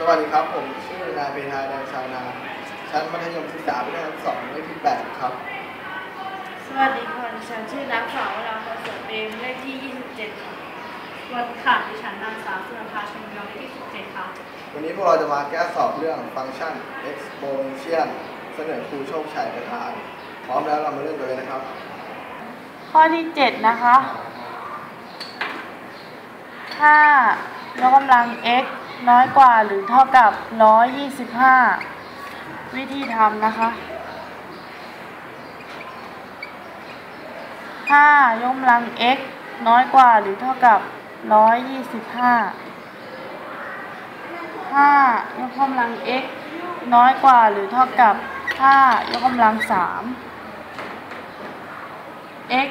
สวัสดีครับ ผมชื่อนายเบทาแดงชาวนา ชั้นมัธยมศึกษาปีที่สองเลขที่แปดครับ สวัสดีค่ะดิฉันชื่อนางสาววราพรเสือเปรมเลขที่ 27ค่ะสวัสดีค่ะดิฉันนางสาวสุนทราชมยองเลขที่ 17 ค่ะ วันนี้พวกเราจะมาแก้สอบเรื่องฟังก์ชัน exponential เสนอครูโชคชัยประธาน พร้อมแล้วเรามาเริ่มกันเลยนะครับ ข้อที่ 7 นะคะถ้ายกกำลัง x น้อยกว่าหรือเท่ากับ 125 วิธีทำนะคะถ้ายกกำลัง x น้อยกว่าหรือเท่ากับ 125ถ้ายกกำลัง x น้อยกว่าหรือเท่ากับถ้ายกกำลัง 3 x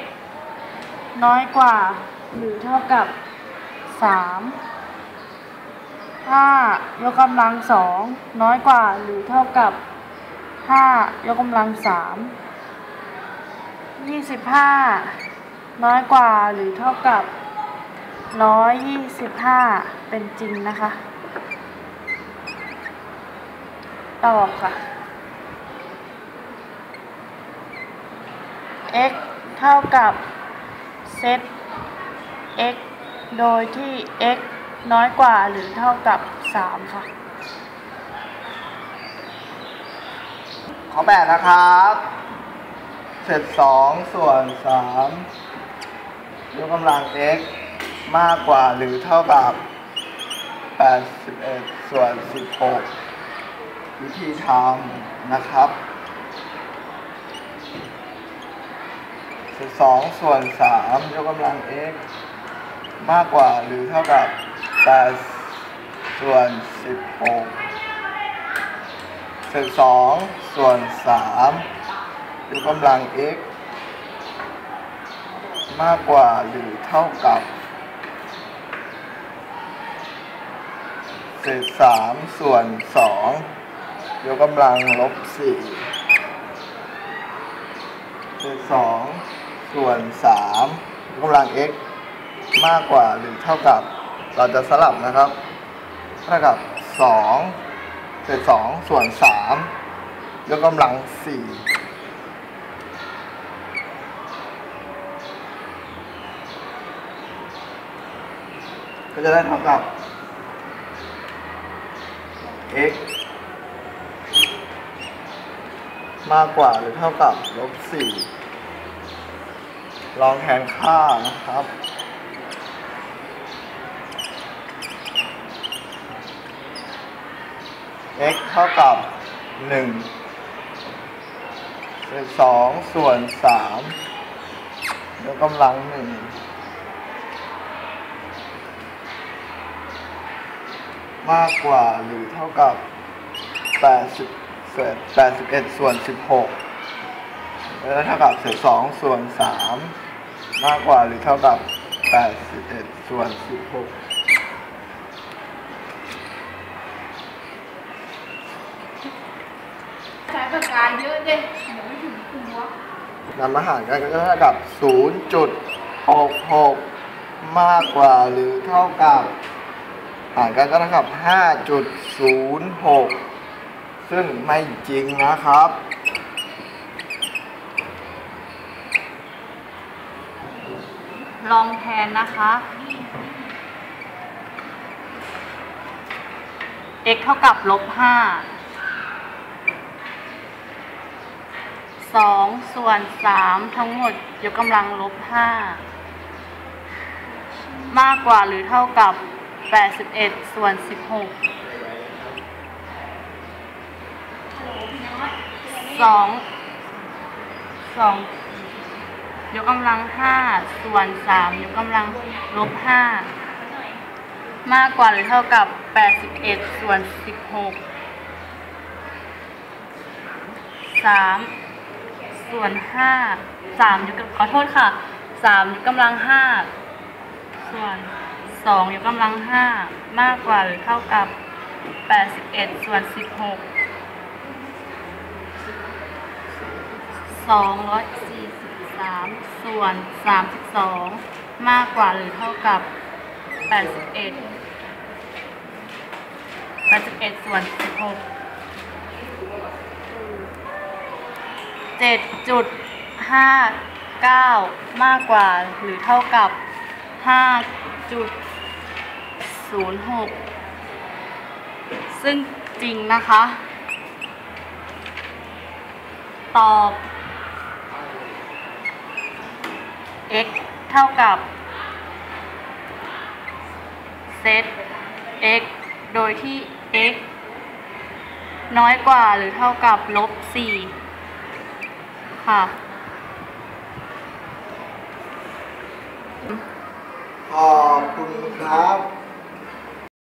น้อยกว่าหรือเท่ากับ 3 ถ้ายกกำลัง2น้อยกว่าหรือเท่ากับ5ยกกำลัง3 25น้อยกว่าหรือเท่ากับ125เป็นจริงนะคะ ตอบค่ะ x เท่ากับเซต x โดยที่ x น้อยกว่าหรือเท่ากับ 3 ค่ะ ข้อแปดนะครับ เศษสองส่วนสามยกกำลัง x มากกว่าหรือเท่ากับแปดสิบเอ็ดส่วนสิบหกวิธีทำนะครับเศษสองส่วนสามยกกำลัง x มากกว่าหรือเท่ากับ แปดส่วนสิบหกเศษสองส่วนสามยกกำลัง x มากกว่าหรือเท่ากับเศษสามส่วนสองยกกำลังลบสี่เศษสองส่วนสามยกกำลัง x มากกว่าหรือเท่ากับ เราจะสลับนะครับเท่ากับสองเศษสองส่วนสามยกกำลังสี่ก็จะได้เท่ากับ x มากกว่าหรือเท่ากับลบสี่ลองแทนค่านะครับ x เท่ากับ1ส่งวน2ส่วน3ยกกำลังหนึ่งมากกว่าหรือเท่ากับ80 81ส่วน16แล้วเท่ากับเ12ส่วน3มากกว่าหรือเท่ากับ81ส่วน16 เลยเดี๋ถึงคุวนำมาหารกันก็เท่ากับ 0.66 มากกว่าหรือเท่ากับ หารกันก็เท่ากับ 5.06 ซึ่งไม่จริงนะครับ ลองแทนนะคะ x เท่ากับลบ5 สองส่วนสามทั้งหมดยกกำลังลบห้ามากกว่าหรือเท่ากับแปดสิบเอ็ดส่วนสิบหกสองสองยกกำลังห้าส่วนสามยกกำลังลบห้ามากกว่าหรือเท่ากับแปดสิบเอ็ดส่วนสิบหกสาม ส่วนห้าสามยกกำขอโทษค่ะสามยกกำลังห้าส่วนสองยกกำลังห้ามากกว่าหรือเท่ากับแปดสิบเอ็ดส่วนสิบหกสองร้อยสี่สิบสามส่วนสามสิบสองมากกว่าหรือเท่ากับแปดสิบเอ็ดแป81ส่วนสิบหก 16 7.59มากกว่าหรือเท่ากับ5.06ซึ่งจริงนะคะ ตอบ x เท่ากับเซต x โดยที่ x น้อยกว่าหรือเท่ากับลบ4 ค่ะ ขอบคุณครับ